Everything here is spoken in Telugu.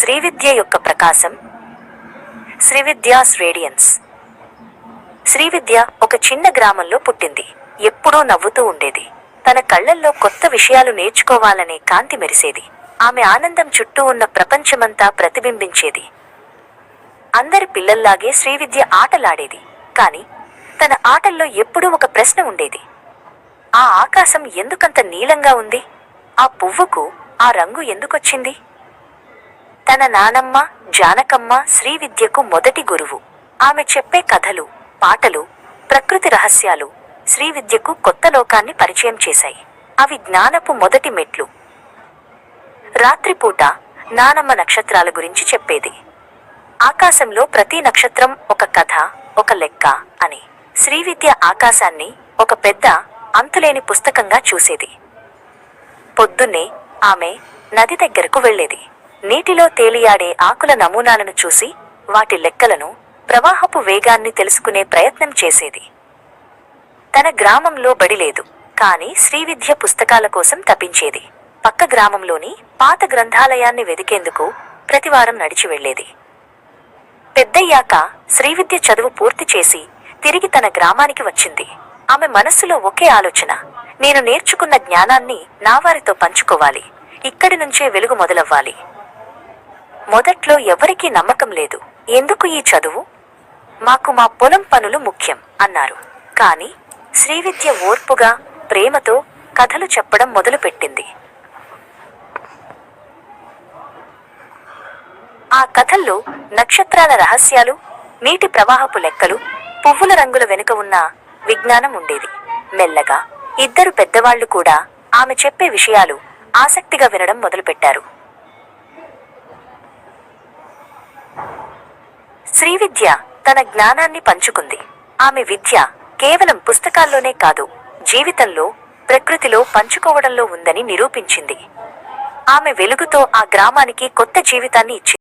శ్రీవిద్య యొక్క ప్రకాశం. శ్రీవిద్యాస్ రేడియన్స్. శ్రీవిద్య ఒక చిన్న గ్రామంలో పుట్టింది. ఎప్పుడూ నవ్వుతూ ఉండేది. తన కళ్ళల్లో కొత్త విషయాలు నేర్చుకోవాలనే కాంతి మెరిసేది. ఆమె ఆనందం చుట్టూ ఉన్న ప్రపంచమంతా ప్రతిబింబించేది. అందరి పిల్లల్లాగే శ్రీవిద్య ఆటలాడేది. కాని తన ఆటల్లో ఎప్పుడూ ఒక ప్రశ్న ఉండేది. ఆ ఆకాశం ఎందుకంత నీలంగా ఉంది? ఆ పువ్వుకు ఆ రంగు ఎందుకొచ్చింది? తన నానమ్మ జానకమ్మ శ్రీవిద్యకు మొదటి గురువు. ఆమె చెప్పే కథలు పాటలు ప్రకృతి రహస్యాలు శ్రీవిద్యకు కొత్త లోకాన్ని పరిచయం చేశాయి. అవి జ్ఞానపు మొదటి మెట్లు. రాత్రిపూట నానమ్మ నక్షత్రాల గురించి చెప్పేది. ఆకాశంలో ప్రతి నక్షత్రం ఒక కథ ఒక లెక్క అని. శ్రీవిద్య ఆకాశాన్ని ఒక పెద్ద అంతులేని పుస్తకంగా చూసేది. పొద్దున్నే ఆమె నది దగ్గరకు వెళ్ళేది. నీటిలో తేలియాడే ఆకుల నమూనాలను చూసి వాటి లెక్కలను ప్రవాహపు వేగాన్ని తెలుసుకునే ప్రయత్నం చేసేది. తన గ్రామంలో బడి లేదు కాని శ్రీవిద్య పుస్తకాల కోసం తప్పించేది. పక్క గ్రామంలోని పాత గ్రంథాలయాన్ని వెదికేందుకు ప్రతివారం నడిచి వెళ్ళేది. పెద్దయ్యాక శ్రీవిద్య చదువు పూర్తి చేసి తిరిగి తన గ్రామానికి వచ్చింది. ఆమె మనస్సులో ఒకే ఆలోచన నేను నేర్చుకున్న జ్ఞానాన్ని నా వారితో పంచుకోవాలి ఇక్కడి నుంచే వెలుగు మొదలవ్వాలి. మొదట్లో ఎవరికీ నమ్మకం లేదు. ఎందుకు ఈ చదువు? మాకు మా పొలం పనులు ముఖ్యం అన్నారు. కాని శ్రీవిద్య ఓర్పుగా ప్రేమతో కథలు చెప్పడం మొదలుపెట్టింది. ఆ కథల్లో నక్షత్రాల రహస్యాలు నీటి ప్రవాహపు లెక్కలు పువ్వుల రంగుల వెనుక ఉన్న విజ్ఞానం ఉండేది. మెల్లగా ఇద్దరు పెద్దవాళ్ళు కూడా ఆమె చెప్పే విషయాలు ఆసక్తిగా వినడం మొదలుపెట్టారు. శ్రీవిద్య తన జ్ఞానాన్ని పంచుకుంది. ఆమె విద్య కేవలం పుస్తకాల్లోనే కాదు జీవితంలో ప్రకృతిలో పంచుకోవడంలో ఉందని నిరూపించింది. ఆమె వెలుగుతో ఆ గ్రామానికి కొత్త జీవితాన్ని ఇచ్చింది.